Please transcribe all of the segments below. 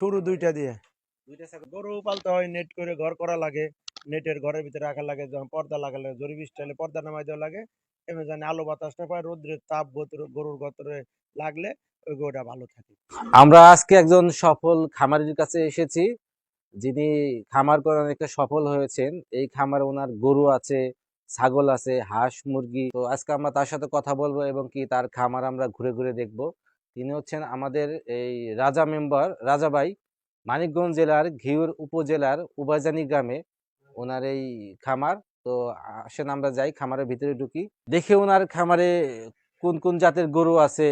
দুইটা দিয়ে। দুইটা গরু পালতে হয় নেট করে ঘর করা লাগে নেটের ঘরের ভিতরে রাখা লাগে যখন পর্দা লাগালে জরিব স্টাইলে পর্দা নামাই দেওয়া লাগে এমনি জানি আলো বাতাসটা পায় রোদ্রের তাপ গতরে- গরুর গতরে লাগলে ওই গরুটা ভালো থাকে। আমরা আজকে একজন সফল খামারির কাছে এসেছি যিনি খামার করে অনেকটা সফল হয়েছেন। এই খামারে ওনার গরু আছে ছাগল আছে হাঁস মুরগি। তো আজকে আমরা তার সাথে কথা বলব এবং কি তার খামার আমরা ঘুরে ঘুরে দেখব। তিনি হচ্ছেন আমাদের এই রাজা মেম্বার রাজাবাই মানিকগঞ্জ জেলার ঘিউর উপজেলার উবাজানি গ্রামে ওনার এই খামার। তো আসেন আমরা যাই, খামারের ভিতরে ঢুকি। দেখে ওনার খামারে কোন কোন জাতের গরু আছে,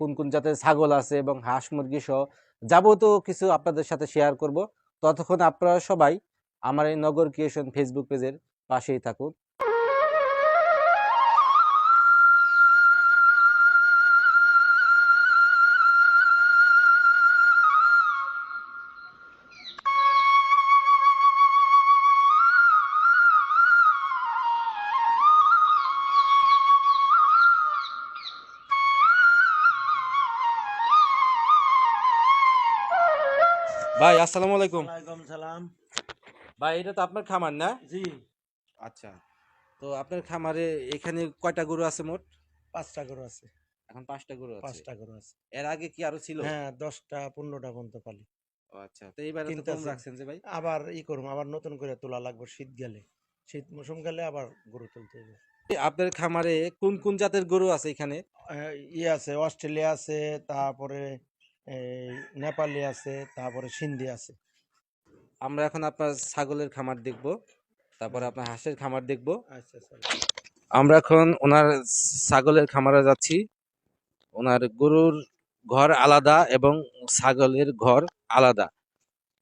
কোন কোন জাতের ছাগল আছে এবং হাঁস মুরগি সহ যাবতীয় কিছু আপনাদের সাথে শেয়ার করব। ততক্ষণ আপনারা সবাই আমার এই নগর ক্রিয়েশন ফেসবুক পেজের পাশেই থাকুন। ভাই আসসালামু আলাইকুম। ওয়ালাইকুম সালাম। ভাই এটা তো আপনার খামার না? জি। আচ্ছা তো আপনার খামারে এখানে কয়টা গরু আছে মোট? পাঁচটা গরু আছে। এখন পাঁচটা গরু আছে। পাঁচটা গরু আছে। এর আগে কি আরও ছিল? হ্যাঁ দশটা পনেরোটা পর্যন্ত পালি। ও আচ্ছা তো এইবারে তো কম রাখছেন যে ভাই? আবার ই করব আবার নতুন করে তোলা লাগবে শীত গেলে। শীত মৌসুম গেলে আবার গরু তুলতে হবে। আপনার খামারে কোন কোন জাতের গরু আছে এখানে? ইয়ে আছে অস্ট্রেলিয়া আছে তারপরে এই নেপালি আছে তারপরে সিন্ধি আছে। আমরা এখন আপনার ছাগলের খামার দেখব তারপরে আপনার হাঁসের খামার দেখব। আচ্ছা স্যার আমরা এখন ওনার ছাগলের খামারে যাচ্ছি। ওনার গরুর ঘর আলাদা এবং ছাগলের ঘর আলাদা।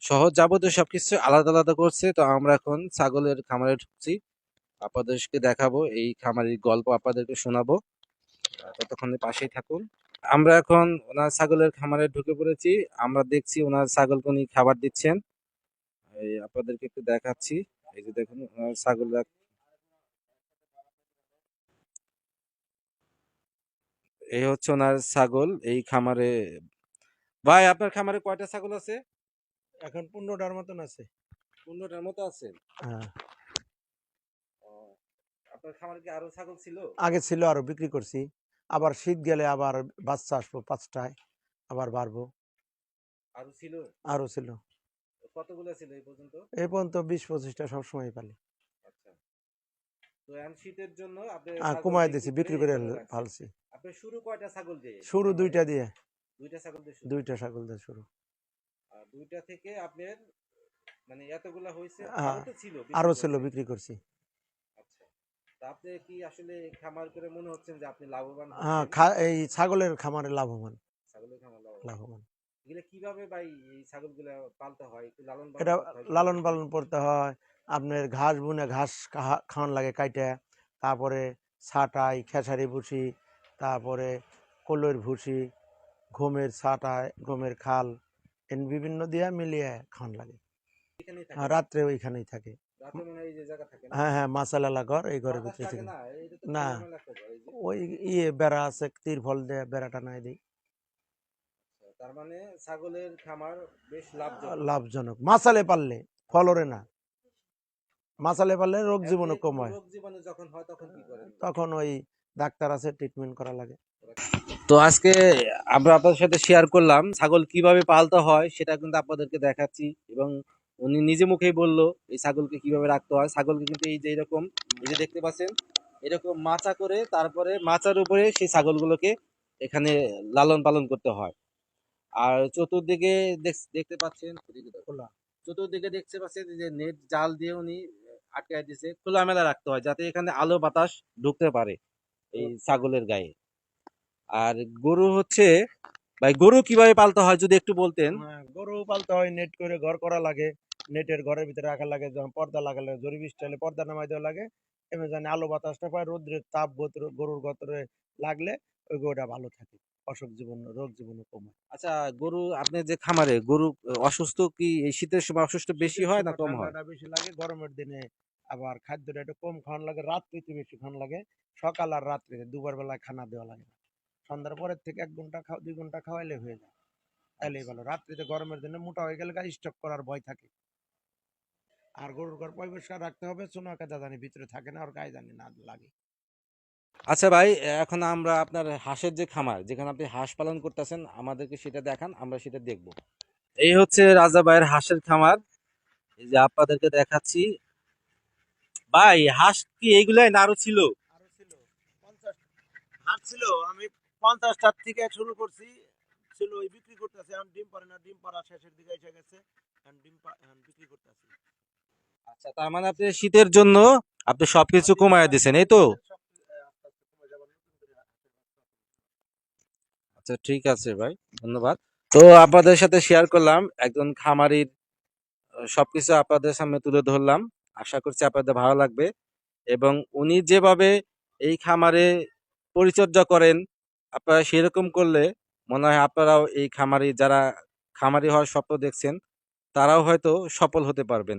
সহজ যাবতীয় সবকিছু আলাদা আলাদা করছে তো আমরা এখন ছাগলের খামারে ঢুকছি। আপনাদেরকে দেখাবো এই খামারের গল্প আপনাদেরকে শোনাবো। ততক্ষণে পাশেই থাকুন। আমরা এখন ওনার ছাগলের খামারে ঢুকে পড়েছি। আমরা দেখছি ওনার ছাগলকে উনি খাবার দিচ্ছেন। এই আপনাদেরকে একটু দেখাচ্ছি। এই যে দেখুন ওনার ছাগল এই হচ্ছে ওনার ছাগল এই খামারে। ভাই আপনার খামারে কয়টা ছাগল আছে? এখন পনেরোটার মতন আছে। পনেরোটার মতো আছে? হ্যাঁ। আপনার খামারে কি আরও ছাগল ছিল? আগে ছিল আরও বিক্রি করছি। আবার শীত গেলে আবার বাচ্চা আসব পাঁচটায় আবার বাড়বো। আরও ছিল? আরও ছিল। কতগুলো ছিল এই পর্যন্ত? এই পর্যন্ত বিশ পঁচিশটা সবসময় পালি। আচ্ছা। আর কমাই বিক্রি করে ফালছি। শুরু কয়টা ছাগল দিয়ে? শুরু দুইটা দিয়ে। দুইটা ছাগল দিয়ে দুইটা ছাগল দিয়ে শুরু। দুইটা থেকে আপনার মানে এতগুলা হয়েছে? হ্যাঁ, আরও ছিল বিক্রি করছি। আপনি কি আসলে খামার করে মনে হচ্ছেন যে আপনি লাভবান হ্যাঁ এই ছাগলের খামারে লাভবান। ছাগলের খামার লাভবান। লাভবান। কীভাবে ভাই এই ছাগলগুলা পালতে হয়? একটু লালন পালন এটা করতে হয়, লালন পালন করতে হয়। আপনার ঘাস বুনে ঘাস খাওয়া- খাওয়ান লাগে কাইটা। তারপরে ছাটাই খেসারি ভুসি তারপরে কলইর ভুসি ঘুমের ছাটাই ঘুমের খাল এন বিভিন্ন দিয়া মিলিয়ে খাওয়ান লাগে। রাত্রে ওইখানেই থাকে। হয় এই যে জায়গা থাকে না? হ্যাঁ হ্যাঁ মাসালালা ঘর এই ঘরের ভিতরে লাগে না এটা তো না। খোলামেলা একটা ঘর, এই যে। ওই ইয়ে বেড়া আছে তীর ফল বেড়াটা নাই দিই। তার মানে ছাগলের খামার বেশ লাভজনক। লাভজনক। মাসালে পারলে ফলরে না। মাসালে পারলে রোগ জীবাণু কম হয়। রোগ জীবাণু যখন হয় তখন কি করেন? তখন ওই ডাক্তার আছে ট্রিটমেন্ট করা লাগে। তো আজকে আমরা আপনাদের সাথে শেয়ার করলাম ছাগল কীভাবে পালতে হয় সেটা কিন্তু আপনাদেরকে দেখাচ্ছি এবং উনি নিজে মুখেই বলল এই ছাগলকে কীভাবে রাখতে হয়। ছাগলকে কিন্তু এই যে এরকম এই যে দেখতে পাচ্ছেন এরকম মাচা করে তারপরে মাচার উপরে সেই ছাগলগুলোকে এখানে লালন পালন করতে হয়। আর চতুর্দিকে দেখ- দেখতে পাচ্ছেন চতুর্দিকে দেখতে পাচ্ছেন যে নেট জাল দিয়ে উনি আটকায় দিয়েছে খোলামেলা রাখতে হয় যাতে এখানে আলো বাতাস ঢুকতে পারে এই ছাগলের গায়ে। আর গরু হচ্ছে ভাই গরু কীভাবে পালতে হয় যদি একটু বলতেন? হ্যাঁ, গরু পালতে হয় নেট করে ঘর করা লাগে। নেটের ঘরের ভিতরে রাখা লাগে যখন পর্দা লাগালে জরিব স্টাইলে পর্দা নামাই দেওয়া লাগে এমনি জানি আলো বাতাসটা পায় রোদ্রের তাপ গতরে- গরুর গতরে লাগলে ওই গরুটা ভালো থাকে অসুখ জীবন রোগ জীবাণু কম। আচ্ছা গরু আপনি যে খামারে গরু অসুস্থ কি এই শীতের সময় অসুস্থ বেশি হয় না কম হয়? বেশি লাগে গরমের দিনে আবার খাদ্যটা একটু কম খাওয়ান লাগে রাত্রিতে বেশি খাওয়ান লাগে সকাল আর রাত্রিতে দুবার বেলায় খানা দেওয়া লাগে সন্ধ্যার পরের থেকে এক ঘণ্টা খাওয়া দুই ঘণ্টা খাওয়াইলে হয়ে যায়। তাইলেই ভালো রাত্রিতে গরমের জন্য মোটা হয়ে গেলে স্টক করার ভয় থাকে। আর গরুর ঘর পরিষ্কার রাখতে হবে চুনা কাদা জানি ভিতরে থাকে না আর গায়ে জানি না লাগে। আচ্ছা ভাই এখন আমরা আপনার হাঁসের যে খামার যেখানে আপনি হাঁস পালন করতেছেন আমাদেরকে সেটা দেখান আমরা সেটা দেখব। এই হচ্ছে রাজা ভাইয়ের হাঁসের খামার। এই যে আপনাদেরকে দেখাচ্ছি। ভাই হাঁস কি এইগুলাই না আরও ছিল? আরও ছিল পঞ্চাশ। হাট ছিল আমি পঞ্চাশটার থেকে শুরু করছি। ছিল ওই বিক্রি করতেছি এখন ডিম পারে না ডিম পাড়া শেষের দিকে এসে গেছে এখন ডিম এখন বিক্রি করতেছি। আচ্ছা তার মানে আপনি শীতের জন্য আপনি সবকিছু কমায় দিয়েছেন এই তো? আচ্ছা ঠিক আছে ভাই, ধন্যবাদ। তো আপনাদের সাথে শেয়ার করলাম, একজন খামারির সবকিছু আপনাদের সামনে তুলে ধরলাম। আশা করছি আপনাদের ভালো লাগবে এবং উনি যেভাবে এই খামারে পরিচর্যা করেন, আপনারা সেরকম করলে মনে হয় আপনারাও এই খামারি, যারা খামারি হওয়ার স্বপ্ন দেখছেন, তারাও হয়তো সফল হতে পারবেন।